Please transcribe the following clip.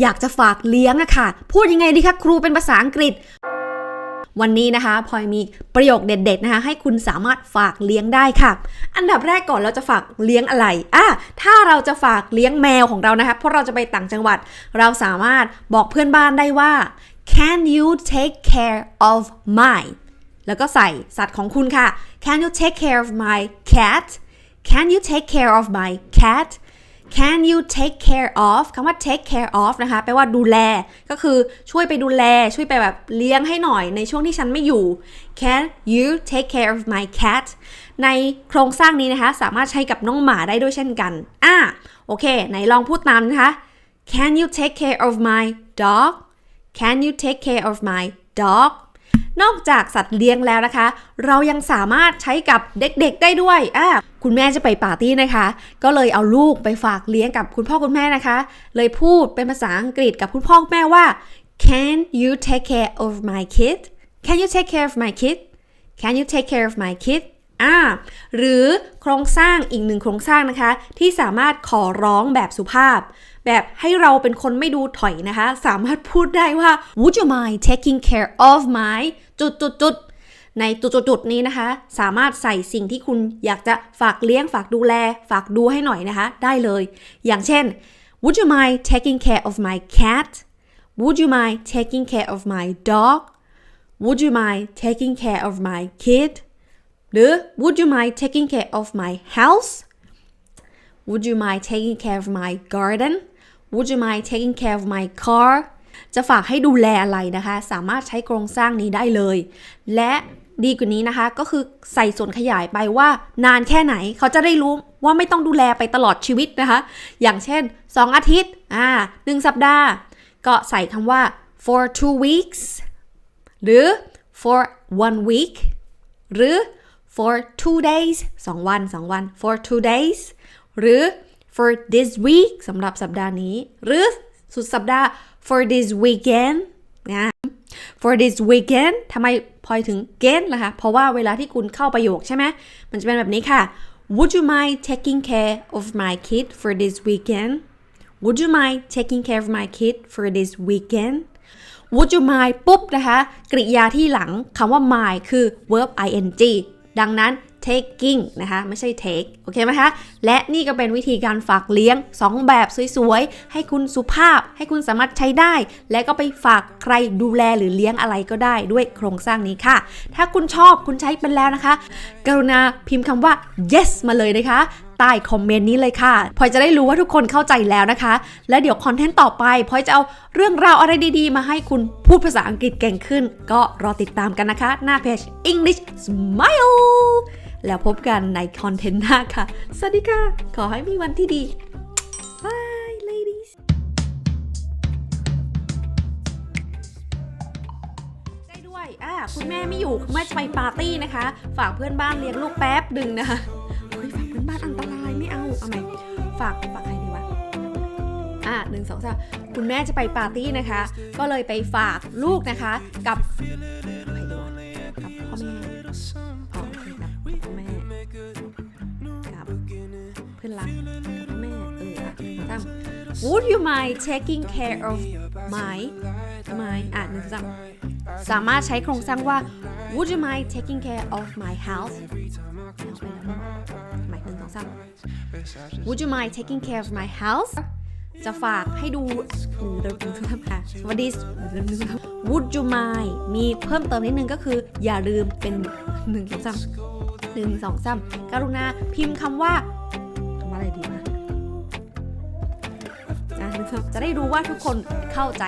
อยากจะฝากเลี้ยงอะค่ะ พูดยังไงดีคะครูเป็นภาษาอังกฤษ วันนี้นะคะพลอยมีประโยคเด็ดๆนะคะ ให้คุณสามารถฝากเลี้ยงได้ค่ะ อันดับแรกก่อนเราจะฝากเลี้ยงอะไรอะถ้าเราจะฝากเลี้ยงแมวของเรานะคะเพราะเราจะไปต่างจังหวัด เราสามารถบอกเพื่อนบ้านได้ว่า can you take care of my แล้วก็ใส่สัตว์ของคุณค่ะ can you take care of my cat can you take care of my cat can you take care of คำว่า take care of นะคะแปลว่าดูแล ก็คือช่วยไปดูแล ช่วยไปแบบเลี้ยงให้หน่อยในช่วงที่ฉันไม่อยู่ can you take care of my cat ในโครงสร้างนี้นะคะ สามารถใช้กับน้องหมาได้ด้วยเช่นกัน อะโอเค ไหนลองพูดตามนะคะ can you take care of my dog can you take care of my dog นอกจากสัตว์เลี้ยงแล้วนะคะ เรายังสามารถใช้กับเด็กๆได้ด้วยอะคุณแม่จะไปปาร์ตี้นะคะ ก็เลยเอาลูกไปฝากเลี้ยงกับคุณพ่อคุณแม่นะคะ เลยพูดเป็นภาษาอังกฤษกับคุณพ่อคุณแม่ว่า Can you take care of my kid Can you take care of my kid Can you take care of my kid อ่าหรือโครงสร้างอีกหนึ่งโครงสร้างนะคะ ที่สามารถขอร้องแบบสุภาพ แบบให้เราเป็นคนไม่ดูถอยนะคะ สามารถพูดได้ว่า Would you mind taking care of my จุดจุดจุดในจุดจุดจุดนี้นะคะ สามารถใส่สิ่งที่คุณอยากจะฝากเลี้ยงฝากดูแล ฝากดูให้หน่อยนะคะ ได้เลย อย่างเช่น Would you mind taking care of my cat Would you mind taking care of my dog Would you mind taking care of my kid หรือ Would you mind taking care of my house Would you mind taking care of my garden Would you mind taking care of my car จะฝากให้ดูแลอะไรนะคะ สามารถใช้โครงสร้างนี้ได้เลย และดีกว่านี้นะคะ ก็คือใส่ส่วนขยายไปว่านานแค่ไหนเขาจะได้รู้ว่าไม่ต้องดูแลไปตลอดชีวิตนะคะ อย่างเช่น 2 อาทิตย์อ่าหนึ่งสัปดาห์ ก็ใส่คำว่า for two weeks หรือ for one week หรือ for two days 2 วัน 2 วัน for two days หรือ for this week สำหรับสัปดาห์นี้ หรือสุดสัปดาห์ for this weekend นะ for this weekend ทำไมพอยถึง get ล่ะคะ เพราะว่าเวลาที่คุณเข้าประโยคใช่ไหม มันจะเป็นแบบนี้ค่ะ Would you mind taking care of my kid for this weekend Would you mind taking care of my kid for this weekend Would you mind ปุ๊บนะคะ กริยาที่หลังคำว่า mind คือ verb ing ดังนั้น taking นะคะไม่ใช่ take โอเคไหมคะ และนี่ก็เป็นวิธีการฝากเลี้ยง 2 แบบสวยๆ ให้คุณสุภาพ ให้คุณสามารถใช้ได้ และก็ไปฝากใครดูแลหรือเลี้ยงอะไรก็ได้ด้วยโครงสร้างนี้ค่ะ ถ้าคุณชอบคุณใช้เป็นแล้วนะคะ กรุณาพิมพ์คำว่า yes มาเลยนะคะ ใต้คอมเมนต์นี้เลยค่ะพอยจะได้รู้ว่าทุกคนเข้าใจแล้วนะคะ และเดี๋ยวคอนเทนต์ต่อไปพอยจะเอาเรื่องราวอะไรดีๆ มาให้คุณพูดภาษาอังกฤษเก่งขึ้น ก็รอติดตามกันนะคะ หน้าเพจ English Smile แล้วพบกันในคอนเทนต์หน้าค่ะ สวัสดีค่ะ ขอให้มีวันที่ดี Bye ladies ได้ด้วยอ่าคุณแม่ไม่อยู่แม่จะไปปาร์ตี้นะคะ ฝากเพื่อนบ้านเลี้ยงลูกแป๊บดึงนะคะ ฝากฝากใครดีวะอะหนึ่งสองสามคุณแม่จะไปปาร์ตี้นะคะ ก็เลยไปฝากลูกนะคะ กับใครดีวะกับพ่อแม่อ๋อโอเคกับพ่อแม่กับเพื่อนรักกับแม่เออหนึ่งสอง Would you mind taking care of my my อะหนึ่งสองสามสามารถใช้โครงสร้างว่า Would you mind taking care of my house หมายหนึ่งสองสาม Would you mind taking care of my house จะฝากให้ดูหูเดิมหนึ่งสองสามค่ะสวัสดี Would you mind มีเพิ่มเติมนิดนึงก็คือ อย่าลืมเป็นหนึ่งสองสามหนึ่งสองสามกรุณาพิมพ์คำว่าคำว่าอะไรดีวะจะได้รู้ว่าทุกคนเข้าใจ